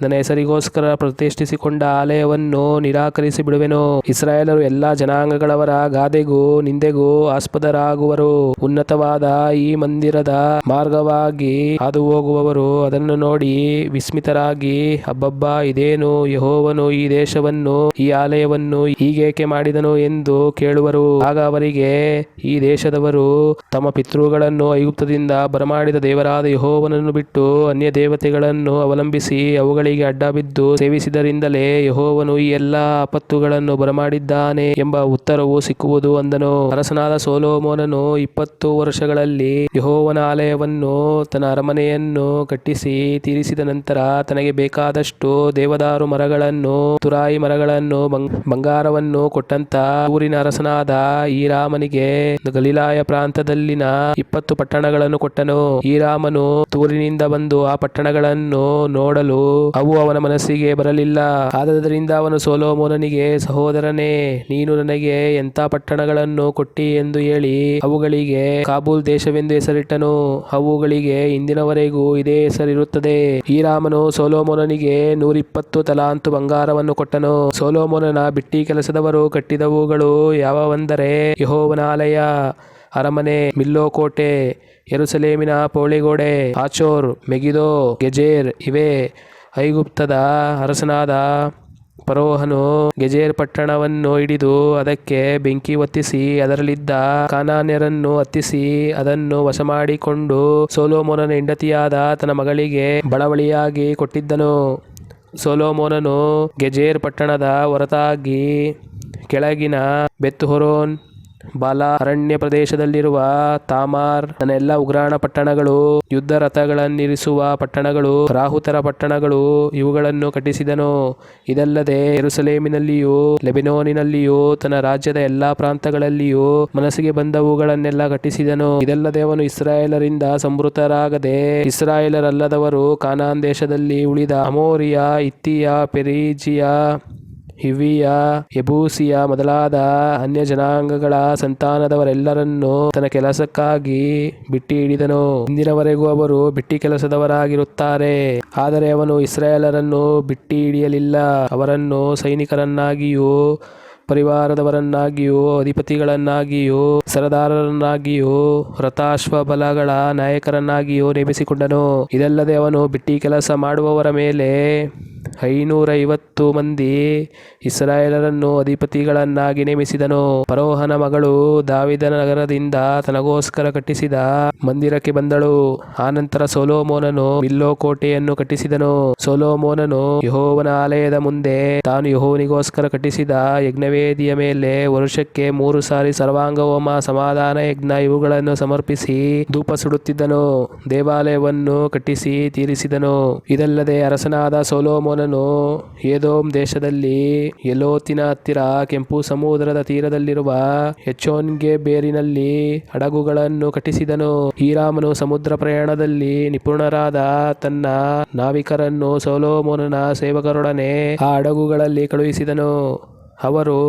ನನ್ನ ಹೆಸರಿಗೋಸ್ಕರ ಪ್ರತಿಷ್ಠಿಸಿಕೊಂಡ ಆಲಯವನ್ನು ನಿರಾಕರಿಸಿ ಬಿಡುವೆನು ಇಸ್ರಾಯೇಲರು ಎಲ್ಲಾ ಜನಾಂಗಗಳವರ ಗಾದೆಗೂ ನಿಂದೆಗೂ ಆಸ್ಪದರಾಗುವರು. ಉನ್ನತವಾದ ಈ ಮಂದಿರದ ಮಾರ್ಗವಾಗಿ ಹಾದು ಹೋಗುವವರು ಅದನ್ನು ನೋಡಿ ವಿಸ್ಮಿತರಾಗಿ, ಅಬ್ಬಬ್ಬ, ಇದೇನು ಯಹೋವನು ಈ ದೇಶವನ್ನು, ಈ ಆಲಯವನ್ನು ಹೀಗೇಕೆ ಮಾಡಿದನು ಎಂದು ಕೇಳುವರು. ಆಗ ಅವರಿಗೆ, ಈ ದೇಶದವರು ತಮ್ಮ ಪಿತೃಗಳನ್ನು ಐಗುಪ್ತದಿಂದ ಬರಮಾಡಿದ ದೇವರಾದ ಯಹೋವನನ್ನು ಬಿಟ್ಟು ಅನ್ಯ ದೇವತೆಗಳನ್ನು ಅವಲಂಬಿಸಿ ಅವುಗಳಿಗೆ ಅಡ್ಡ ಬಿದ್ದು ಸೇವಿಸಿದರಿಂದಲೇ ಯಹೋವನು ಈ ಎಲ್ಲಾ ಆಪತ್ತುಗಳನ್ನು ಬರಮಾಡಿದ್ದಾನೆ ಎಂಬ ಉತ್ತರವು ಸಿಕ್ಕುವುದು ಅಂದನು. ಅರಸನಾದ ಸೋಲೋಮೋನನು ಇಪ್ಪತ್ತು ವರ್ಷಗಳಲ್ಲಿ ಯಹೋವನ ಆಲಯವನ್ನು ತನ್ನ ಅರಮನೆಯನ್ನು ಕಟ್ಟಿಸಿ ತೀರಿಸಿದ ನಂತರ ತನಗೆ ಬೇಕಾದಷ್ಟು ದೇವದಾರು ಮರಗಳನ್ನು, ತುರಾಯಿ ಮರಗಳನ್ನು, ಬಂಗ್- ಬಂಗಾರವನ್ನು ಕೊಟ್ಟಂತ ಊರಿನ ಅರಸನಾದ ಈ ರಾಮನಿಗೆ ಗಲಿಲಾಯ ಪ್ರಾಂತದಲ್ಲಿನ ಇಪ್ಪತ್ತು ಪಟ್ಟಣಗಳನ್ನು ಕೊಟ್ಟನು. ಈ ರಾಮನು ತೂರಿನಿಂದ ಬಂದು ಆ ಪಟ್ಟಣಗಳನ್ನು ನೋಡಲು ಅವು ಅವನ ಮನಸ್ಸಿಗೆ ಬರಲಿಲ್ಲ. ಆದ್ದರಿಂದ ಅವನು ಸೋಲೋಮೋನನಿಗೆ, ಸಹೋದರನೇ, ನೀನು ನನಗೆ ಎಂತ ಪಟ್ಟಣಗಳನ್ನು ಕೊಟ್ಟಿ ಎಂದು ಹೇಳಿ ಅವುಗಳಿಗೆ ಕಾಬೂಲ್ ದೇಶವೆಂದು ಹೆಸರಿಟ್ಟನು. ಅವುಗಳಿಗೆ ಇಂದಿನವರೆಗೂ ಇದೇ ಹೆಸರಿರುತ್ತದೆ. ಈ ರಾಮನು ಸೋಲೋಮೋನನಿಗೆ ನೂರಿಪ್ಪತ್ತು ತಲಾಂತು ಬಂಗಾರವನ್ನು ಕೊಟ್ಟನು. ಸೋಲೋಮೋನನ ಬಿಟ್ಟಿ ಕೆಲಸದವರು ಕಟ್ಟಿದವುಗಳು ಯಾವವೆಂದರೆ ಯಹೋವನಾಲಯ, ಅರಮನೆ ಮಿಲ್ಲೋ ಕೋಟೆ ಪೌಳಿಗೋಡೆ ಆಚೋರ್ ಮೆಗಿದೋ, ಗೆಜೇರ್ ಇವೆ ಐಗುಪ್ತದ ಅರಸನಾದ ಪರೋಹನು ಗೆಜೇರ್ ಪಟ್ಟಣವನ್ನು ಹಿಡಿದು ಅದಕ್ಕೆ ಬೆಂಕಿ ಒತ್ತಿಸಿ ಅದರಲ್ಲಿದ್ದ ಕಾನಾನ್ಯರನ್ನು ಹತ್ತಿಸಿ ಅದನ್ನು ವಶ ಮಾಡಿಕೊಂಡು ಸೋಲೋಮೋನನ ಹೆಂಡತಿಯಾದ ತನ್ನ ಮಗಳಿಗೆ ಬಳವಳಿಯಾಗಿ ಕೊಟ್ಟಿದ್ದನು. ಸೋಲೋಮೋನನು ಗೆಜೇರ್ ಪಟ್ಟಣದ ಹೊರತಾಗಿ ಕೆಳಗಿನ ಬೆತ್ತುಹೊರೋನ್, ಬಾಲ ಅರಣ್ಯ ಪ್ರದೇಶದಲ್ಲಿರುವ ತಾಮಾರ್, ತನ್ನೆಲ್ಲ ಉಗ್ರಾಣ ಪಟ್ಟಣಗಳು, ಯುದ್ಧ ರಥಗಳನ್ನಿರಿಸುವ ಪಟ್ಟಣಗಳು, ರಾಹುತರ ಪಟ್ಟಣಗಳು ಇವುಗಳನ್ನು ಕಟ್ಟಿಸಿದನು. ಇದಲ್ಲದೆ ಯೆರೂಸಲೇಮಿನಲ್ಲಿಯೂ, ಲೆಬೆನೋನಿನಲ್ಲಿಯೂ, ತನ್ನ ರಾಜ್ಯದ ಎಲ್ಲಾ ಪ್ರಾಂತಗಳಲ್ಲಿಯೂ ಮನಸ್ಸಿಗೆ ಬಂದವುಗಳನ್ನೆಲ್ಲ ಕಟ್ಟಿಸಿದನು. ಇದಲ್ಲದೆ ಅವನು ಇಸ್ರಾಯೇಲರಿಂದ ಸಮೃದ್ಧರಾಗದೆ ಇಸ್ರಾಯೇಲರಲ್ಲದವರು ಕಾನಾನ್ ದೇಶದಲ್ಲಿ ಉಳಿದ ಅಮೋರಿಯ, ಇತ್ತಿಯ, ಪೆರಿಜಿಯ ಹಿವಿಯ ಯಬೂಸಿಯ ಮೊದಲಾದ ಅನ್ಯ ಜನಾಂಗಗಳ ಸಂತಾನದವರೆಲ್ಲರನ್ನೂ ತನ್ನ ಕೆಲಸಕ್ಕಾಗಿ ಬಿಟ್ಟಿ ಹಿಡಿದನು ಇಂದಿನವರೆಗೂ ಅವರು ಬಿಟ್ಟಿ ಕೆಲಸದವರಾಗಿರುತ್ತಾರೆ ಆದರೆ ಅವನು ಇಸ್ರಾಯೇಲರನ್ನು ಬಿಟ್ಟಿ ಹಿಡಿಯಲಿಲ್ಲ ಅವರನ್ನು ಸೈನಿಕರನ್ನಾಗಿಯೂ, ಪರಿವಾರದವರನ್ನಾಗಿಯೂ, ಅಧಿಪತಿಗಳನ್ನಾಗಿಯೂ, ಸರದಾರರನ್ನಾಗಿಯೂ, ರಥಾಶ್ವಬಲಗಳ ನಾಯಕರನ್ನಾಗಿಯೂ ನೇಮಿಸಿಕೊಂಡನು. ಇದಲ್ಲದೆ ಅವನು ಬಿಟ್ಟಿ ಕೆಲಸ ಮಾಡುವವರ ಮೇಲೆ ಐನೂರೈವತ್ತು ಮಂದಿ ಇಸ್ರಾಯೇಲರನ್ನು ಅಧಿಪತಿಗಳನ್ನಾಗಿ ನೇಮಿಸಿದನು. ಪರೋಹನ ಮಗಳು ದಾವಿದನ ನಗರದಿಂದ ತನಗೋಸ್ಕರ ಕಟ್ಟಿಸಿದ ಮಂದಿರಕ್ಕೆ ಬಂದಳು. ಆನಂತರ ಸೋಲೋಮೋನನು ಮಿಲ್ಲೋ ಕೋಟೆಯನ್ನು ಕಟ್ಟಿಸಿದನು. ಸೋಲೋಮೋನನು ಯಹೋವನ ಆಲಯದ ಮುಂದೆ ತಾನು ಯಹೋವನಿಗೋಸ್ಕರ ಕಟ್ಟಿಸಿದ ಯಜ್ಞವೇದಿಯ ಮೇಲೆ ವರುಷಕ್ಕೆ ಮೂರು ಸಾರಿ ಸರ್ವಾಂಗ ಹೋಮ ಸಮಾಧಾನ ಯಜ್ಞ ಇವುಗಳನ್ನು ಸಮರ್ಪಿಸಿ ಧೂಪ ಸುಡುತ್ತಿದ್ದನು. ದೇವಾಲಯವನ್ನು ಕಟ್ಟಿಸಿ ತೀರಿಸಿದನು. ಇದಲ್ಲದೆ ಅರಸನಾದ ಸೊಲೊಮೋನನು ಏದೋಮ್ ದೇಶದಲ್ಲಿ ಎಲೋತಿನ ಹತ್ತಿರ ಕೆಂಪು ಸಮುದ್ರದ ತೀರದಲ್ಲಿರುವ ಹೆಚ್ಚೋನ್ಗೆ ಬೇರಿನಲ್ಲಿ ಹಡಗುಗಳನ್ನು ಕಟ್ಟಿಸಿದನು. ಹೀರಾಮನು ಸಮುದ್ರ ಪ್ರಯಾಣದಲ್ಲಿ ನಿಪುಣರಾದ ತನ್ನ ನಾವಿಕರನ್ನು ಸೋಲೋಮೋನನ ಸೇವಕರೊಡನೆ ಆ ಹಡಗುಗಳಲ್ಲಿ ಕಳುಹಿಸಿದನು. ಅವರು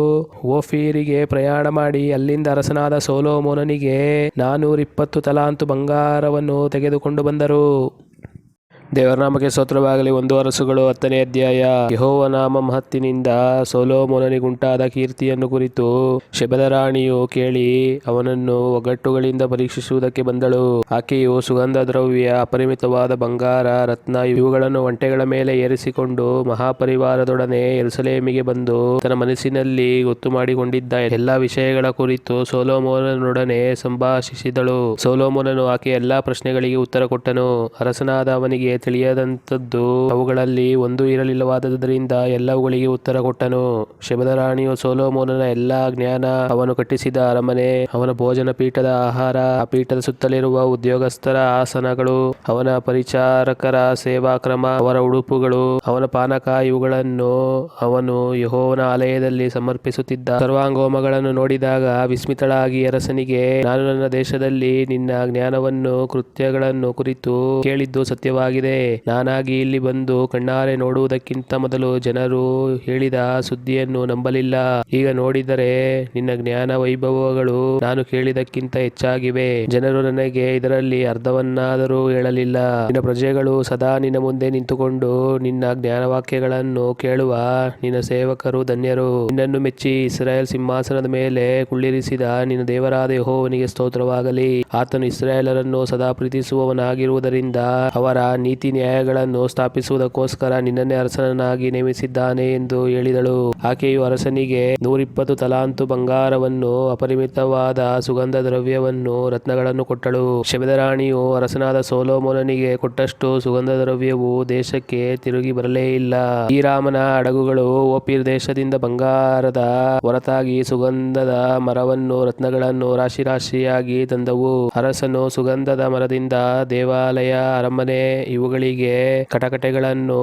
ಓಫೀರಿಗೆ ಪ್ರಯಾಣ ಮಾಡಿ ಅಲ್ಲಿಂದ ಅರಸನಾದ ಸೋಲೋಮೋನನಿಗೆ ನಾನೂರಿಪ್ಪತ್ತು ತಲಾಂತು ಬಂಗಾರವನ್ನು ತೆಗೆದುಕೊಂಡು ಬಂದರು. ದೇವರ ನಾಮಕ್ಕೆ ಸ್ತೋತ್ರವಾಗಲಿ. ಒಂದು ಅರಸುಗಳು ಹತ್ತನೇ ಅಧ್ಯಾಯ. ಯಹೋವನಾಮ ಮಹತ್ತಿನಿಂದ ಸೋಲೋಮೋನನಿಗುಂಟಾದ ಕೀರ್ತಿಯನ್ನು ಕುರಿತು ಶಬದ ರಾಣಿಯು ಕೇಳಿ ಅವನನ್ನು ಒಗಟ್ಟುಗಳಿಂದ ಪರೀಕ್ಷಿಸುವುದಕ್ಕೆ ಬಂದಳು. ಆಕೆಯು ಸುಗಂಧ ದ್ರವ್ಯ, ಅಪರಿಮಿತವಾದ ಬಂಗಾರ, ರತ್ನ ಇವುಗಳನ್ನು ಒಂಟೆಗಳ ಮೇಲೆ ಏರಿಸಿಕೊಂಡು ಮಹಾಪರಿವಾರದೊಡನೆ ಎರಸಲೇಮಿಗೆ ಬಂದು ತನ್ನ ಮನಸ್ಸಿನಲ್ಲಿ ಗೊತ್ತು ಮಾಡಿಕೊಂಡಿದ್ದ ಎಲ್ಲಾ ವಿಷಯಗಳ ಕುರಿತು ಸೋಲೋಮೋನನೊಡನೆ ಸಂಭಾಷಿಸಿದಳು. ಸೋಲೋಮೋನನು ಆಕೆಯ ಎಲ್ಲಾ ಪ್ರಶ್ನೆಗಳಿಗೆ ಉತ್ತರ ಕೊಟ್ಟನು. ಅರಸನಾದ ಅವನಿಗೆ ತಿಳಿಯದಂಥದ್ದು. ಅವುಗಳಲ್ಲಿ ಒಂದು ಇರಲಿಲ್ಲವಾದದ್ದರಿಂದ ಎಲ್ಲವುಗಳಿಗೆ ಉತ್ತರ ಕೊಟ್ಟನು. ಶಬದ ರಾಣಿಯು ಸೊಲೊಮೋನನ ಎಲ್ಲಾ ಜ್ಞಾನ ಅವನು ಕಟ್ಟಿಸಿದ ಅರಮನೆ, ಅವನ ಭೋಜನ ಪೀಠದ ಆಹಾರ, ಆ ಪೀಠದ ಸುತ್ತಲಿರುವ ಉದ್ಯೋಗಸ್ಥರ ಆಸನಗಳು, ಅವನ ಪರಿಚಾರಕರ ಸೇವಾ ಕ್ರಮ ಅವರ ಉಡುಪುಗಳು, ಅವನ ಪಾನಕ ಇವುಗಳನ್ನು ಅವನು ಯಹೋವನ ಆಲಯದಲ್ಲಿ ಸಮರ್ಪಿಸುತ್ತಿದ್ದ ಸರ್ವಾಂಗೋಮಗಳನ್ನು ನೋಡಿದಾಗ ವಿಸ್ಮಿತಳಾಗಿ ಅರಸನಿಗೆ, ನಾನು ನನ್ನ ದೇಶದಲ್ಲಿ ನಿನ್ನ ಜ್ಞಾನವನ್ನು, ಕೃತ್ಯಗಳನ್ನು ಕುರಿತು ಕೇಳಿದ್ದು ಸತ್ಯವಾಗಿದೆ. ನಾನಾಗಿ ಇಲ್ಲಿ ಬಂದು ಕಣ್ಣಾರೆ ನೋಡುವುದಕ್ಕಿಂತ ಮೊದಲು ಜನರು ಹೇಳಿದ ಸುದ್ದಿಯನ್ನು ನಂಬಲಿಲ್ಲ. ಈಗ ನೋಡಿದರೆ ನಿನ್ನ ಜ್ಞಾನ ವೈಭವಗಳು ನಾನು ಕೇಳಿದಕ್ಕಿಂತ ಹೆಚ್ಚಾಗಿವೆ. ಜನರು ನನಗೆ ಇದರಲ್ಲಿ ಅರ್ಧವನ್ನಾದರೂ ಹೇಳಲಿಲ್ಲ. ನಿನ್ನ ಪ್ರಜೆಗಳು ಸದಾ ನಿನ್ನ ಮುಂದೆ ನಿಂತುಕೊಂಡು ನಿನ್ನ ಜ್ಞಾನವಾಕ್ಯಗಳನ್ನು ಕೇಳುವ ನಿನ್ನ ಸೇವಕರು, ಧನ್ಯರು. ನಿನ್ನನ್ನು ಮೆಚ್ಚಿ ಇಸ್ರಾಯೇಲ್ ಸಿಂಹಾಸನದ ಮೇಲೆ ಕುಳ್ಳಿರಿಸಿದ ನಿನ್ನ ದೇವರಾದ ಯಹೋವನಿಗೆ ಸ್ತೋತ್ರವಾಗಲಿ. ಆತನು ಇಸ್ರಾಯೇಲರನ್ನು ಸದಾ ಪ್ರೀತಿಸುವವನಾಗಿರುವುದರಿಂದ ಅವರ ನ್ಯಾಯಗಳನ್ನು ಸ್ಥಾಪಿಸುವುದಕ್ಕೋಸ್ಕರ ನಿನ್ನನ್ನೇ ಅರಸನನ್ನಾಗಿ ನೇಮಿಸಿದ್ದಾನೆ ಎಂದು ಹೇಳಿದಳು. ಆಕೆಯು ಅರಸನಿಗೆ ನೂರಿಪ್ಪತ್ತು ತಲಾಂತು ಬಂಗಾರವನ್ನು, ಅಪರಿಮಿತವಾದ ಸುಗಂಧ ದ್ರವ್ಯವನ್ನು ರತ್ನಗಳನ್ನು ಕೊಟ್ಟಳು. ಶಬದರಾಣಿಯು ಅರಸನಾದ ಸೋಲೋಮೋನನಿಗೆ ಕೊಟ್ಟಷ್ಟು ಸುಗಂಧ ದ್ರವ್ಯವು ದೇಶಕ್ಕೆ ತಿರುಗಿ ಬರಲೇ ಇಲ್ಲ. ಈ ರಾಮನ ಹಡಗುಗಳು ಓಪಿರ್ ದೇಶದಿಂದ ಬಂಗಾರದ ಹೊರತಾಗಿ ಸುಗಂಧದ ಮರವನ್ನು, ರತ್ನಗಳನ್ನು ರಾಶಿ ರಾಶಿಯಾಗಿ ತಂದವು. ಅರಸನು ಸುಗಂಧದ ಮರದಿಂದ ದೇವಾಲಯ, ಅರಮನೆ ಇವುಗಳಿಗೆ ಕಟಕಟೆಗಳನ್ನು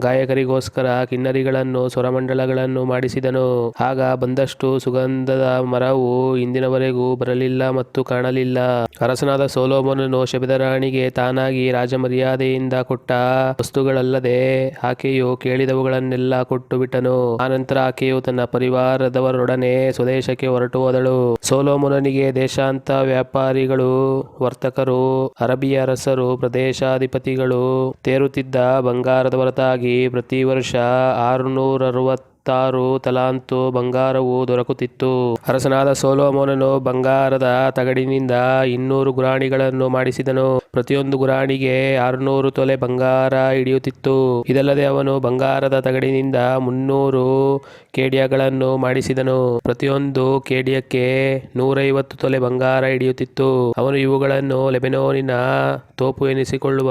ಗಾಯಕರಿಗೋಸ್ಕರ ಕಿನ್ನರಿಗಳನ್ನು, ಸ್ವರಮಂಡಲಗಳನ್ನು ಮಾಡಿಸಿದನು. ಆಗ ಬಂದಷ್ಟು ಸುಗಂಧದ ಮರವು ಇಂದಿನವರೆಗೂ ಬರಲಿಲ್ಲ ಮತ್ತು ಕಾಣಲಿಲ್ಲ. ಅರಸನಾದ ಸೋಲೋಮನನು ಶೆಬೆದರಾಣಿಗೆ ತಾನಾಗಿ ರಾಜಮರ್ಯಾದೆಯಿಂದ ಕೊಟ್ಟ ವಸ್ತುಗಳಲ್ಲದೆ ಆಕೆಯು ಕೇಳಿದವುಗಳನ್ನೆಲ್ಲ ಕೊಟ್ಟು ಬಿಟ್ಟನು ಆನಂತರ ಆಕೆಯು ತನ್ನ ಪರಿವಾರದವರೊಡನೆ ಸ್ವದೇಶಕ್ಕೆ ಹೊರಟು ಹೋದಳು. ಸೋಲೋಮನನಿಗೆ ದೇಶಾಂತ ವ್ಯಾಪಾರಿಗಳು, ವರ್ತಕರು, ಅರಬಿಯ ಅರಸರು, ಪ್ರದೇಶಾಧಿಪತಿಗಳು ತೇರುತ್ತಿದ್ದ ಬಂಗಾರದ ಹೊರತಾಗಿ ಪ್ರತಿ ವರ್ಷ ಆರುನೂರ ಅರವತ್ತ ಮೂವತ್ತಾರು ತಲಾಂತು, ಬಂಗಾರವು ದೊರಕುತ್ತಿತ್ತು. ಅರಸನಾದ ಸೋಲೋಮೋನನು ಬಂಗಾರದ ತಗಡಿನಿಂದ ಇನ್ನೂರು ಗುರಾಣಿಗಳನ್ನು ಮಾಡಿಸಿದನು. ಪ್ರತಿಯೊಂದು ಗುರಾಣಿಗೆ ಆರುನೂರು ತೊಲೆ ಬಂಗಾರ ಹಿಡಿಯುತ್ತಿತ್ತು. ಇದಲ್ಲದೆ ಅವನು ಬಂಗಾರದ ತಗಡಿನಿಂದ ಮುನ್ನೂರು ಕೇಡಿಯಗಳನ್ನು ಮಾಡಿಸಿದನು. ಪ್ರತಿಯೊಂದು ಕೇಡಿಯಕ್ಕೆ ನೂರೈವತ್ತು ತೊಲೆ ಬಂಗಾರ ಹಿಡಿಯುತ್ತಿತ್ತು. ಅವನು ಇವುಗಳನ್ನು ಲೆಬೆನೋನಿನ ತೋಪು ಎನಿಸಿಕೊಳ್ಳುವ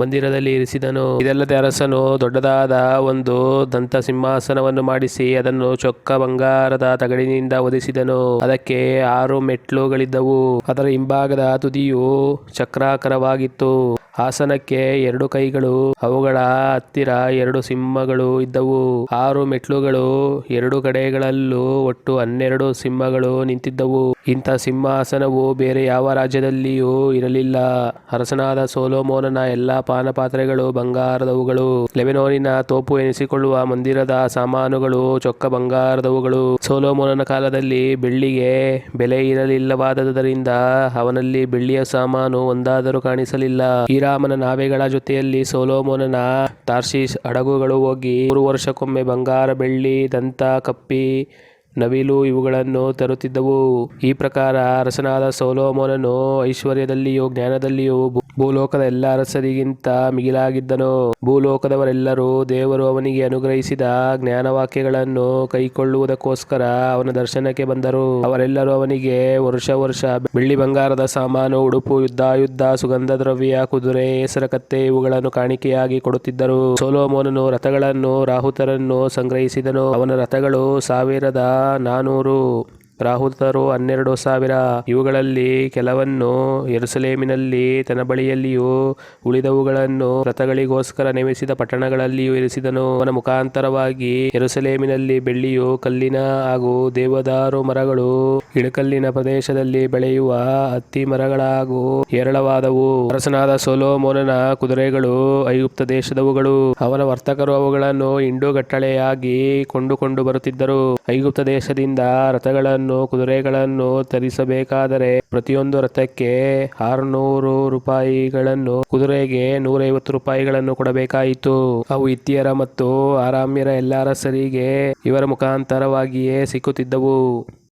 ಮಂದಿರದಲ್ಲಿ ಇರಿಸಿದನು. ಇದಲ್ಲದೆ ಅರಸನು ದೊಡ್ಡದಾದ ಒಂದು ದಂತ ಸಿಂಹಾಸನವನ್ನು ಮಾಡಿಸಿ ಅದನ್ನು ಚೊಕ್ಕ ಬಂಗಾರದ ತಗಡಿನಿಂದ ಒದಿಸಿದನು ಅದಕ್ಕೆ ಆರು ಮೆಟ್ಲುಗಳಿದ್ದವು ಅದರ ಹಿಂಭಾಗದ ತುದಿಯು ಚಕ್ರಾಕಾರವಾಗಿತ್ತು. ಆಸನಕ್ಕೆ ಎರಡು ಕೈಗಳು, ಅವುಗಳ ಹತ್ತಿರ ಎರಡು ಸಿಂಹಗಳು ಇದ್ದವು. ಆರು ಮೆಟ್ಲುಗಳು ಎರಡು ಕಡೆಗಳಲ್ಲೂ ಒಟ್ಟು ಹನ್ನೆರಡು ಸಿಂಹಗಳು ನಿಂತಿದ್ದವು. ಇಂಥ ಸಿಂಹಾಸನವು ಬೇರೆ ಯಾವ ರಾಜ್ಯದಲ್ಲಿಯೂ ಇರಲಿಲ್ಲ. ಅರಸನಾದ ಸೋಲೋಮೋನನ ಎಲ್ಲಾ ಪಾನಪಾತ್ರೆಗಳು ಬಂಗಾರದವುಗಳು. ಲೆಬೆನೋನಿನ ತೋಪು ಎನಿಸಿಕೊಳ್ಳುವ ಮಂದಿರದ ಸಾಮಾನುಗಳು ಚೊಕ್ಕ ಬಂಗಾರದವುಗಳು. ಸೋಲೋಮೋನನ ಕಾಲದಲ್ಲಿ ಬೆಳ್ಳಿಗೆ ಬೆಲೆ ಇರಲಿಲ್ಲವಾದದರಿಂದ ಅವನಲ್ಲಿ ಬೆಳ್ಳಿಯ ಸಾಮಾನು ಒಂದಾದರೂ ಕಾಣಿಸಲಿಲ್ಲ. ಹೀರಾಮನ ನಾವೆಗಳ ಜೊತೆಯಲ್ಲಿ ಸೋಲೋಮೋನನ ತಾರ್ಷೀಷ್ ಹಡಗುಗಳು ಹೋಗಿ ಮೂರು ವರ್ಷಕ್ಕೊಮ್ಮೆ ಬಂಗಾರ ಬೆಳ್ಳಿ ದಂತ ಕಪ್ಪಿ ನವಿಲು ಇವುಗಳನ್ನು ತರುತ್ತಿದ್ದವು. ಈ ಪ್ರಕಾರ ಅರಸನಾದ ಸೋಲೋಮೋನನು ಐಶ್ವರ್ಯದಲ್ಲಿಯೂ ಜ್ಞಾನದಲ್ಲಿಯೂ ಭೂಲೋಕದ ಎಲ್ಲ ಅರಸರಿಗಿಂತ ಮಿಗಿಲಾಗಿದ್ದನು. ಭೂಲೋಕದವರೆಲ್ಲರೂ ದೇವರು ಅವನಿಗೆ ಅನುಗ್ರಹಿಸಿದ ಜ್ಞಾನವಾಕ್ಯಗಳನ್ನು ಕೈಕೊಳ್ಳುವುದಕ್ಕೋಸ್ಕರ ಅವನ ದರ್ಶನಕ್ಕೆ ಬಂದರು. ಅವರೆಲ್ಲರೂ ಅವನಿಗೆ ವರ್ಷ ವರ್ಷ ಬೆಳ್ಳಿ ಬಂಗಾರದ ಸಾಮಾನು, ಉಡುಪು ಯುದ್ಧಾಯುದ್ಧ ಸುಗಂಧ ದ್ರವ್ಯ ಕುದುರೆ, ಹೆಸರಕತ್ತೆ ಇವುಗಳನ್ನು ಕಾಣಿಕೆಯಾಗಿ ಕೊಡುತ್ತಿದ್ದರು. ಸೋಲೋಮೋನನು ರಥಗಳನ್ನು, ರಾಹುತರನ್ನು ಸಂಗ್ರಹಿಸಿದನು. ಅವನ ರಥಗಳು ಸಾವಿರದ ನಾನೂರು ರಾಹುತರು ಹನ್ನೆರಡು ಸಾವಿರ. ಇವುಗಳಲ್ಲಿ ಕೆಲವನ್ನು ಎರುಸಲೇಮಿನಲ್ಲಿ ತನ್ನ ಬಳಿಯಲ್ಲಿಯೂ ಉಳಿದವುಗಳನ್ನು ರಥಗಳಿಗೋಸ್ಕರ ನೇಮಿಸಿದ ಪಟ್ಟಣಗಳಲ್ಲಿಯೂ ಇರಿಸಿದನು. ಅವನ ಮುಖಾಂತರವಾಗಿ ಎರುಸಲೇಮಿನಲ್ಲಿ ಬೆಳ್ಳಿಯು ಕಲ್ಲಿನ ಹಾಗೂ ದೇವದಾರು ಮರಗಳು ಇಳಕಲ್ಲಿನ ಪ್ರದೇಶದಲ್ಲಿ ಬೆಳೆಯುವ ಹತ್ತಿ ಮರಗಳ ಹಾಗೂ ಹೇರಳವಾದವು. ಅರಸನಾದ ಸೋಲೋಮೋನನ ಕುದುರೆಗಳು ಐಗುಪ್ತ ದೇಶದವುಗಳು. ಅವನ ವರ್ತಕರು ಅವುಗಳನ್ನು ಹಿಂಡುಗಟ್ಟಳೆಯಾಗಿ ಕೊಂಡುಕೊಂಡು ಬರುತ್ತಿದ್ದರು. ಐಗುಪ್ತ ದೇಶದಿಂದ ರಥಗಳನ್ನು ಕುದುರೆಗಳನ್ನು ತರಿಸಬೇಕಾದರೆ ಪ್ರತಿಯೊಂದು ರಥಕ್ಕೆ ಆರುನೂರು ರೂಪಾಯಿಗಳನ್ನು, ಕುದುರೆಗೆ ನೂರೈವತ್ತು ರೂಪಾಯಿಗಳನ್ನು ಕೊಡಬೇಕಾಯಿತು. ಅವು ಇತ್ತಿಯರ ಮತ್ತು ಆರಾಮ್ಯರ ಎಲ್ಲರ ಸರಿಗೆ ಇವರ ಮುಖಾಂತರವಾಗಿಯೇ ಸಿಕ್ಕುತ್ತಿದ್ದವು.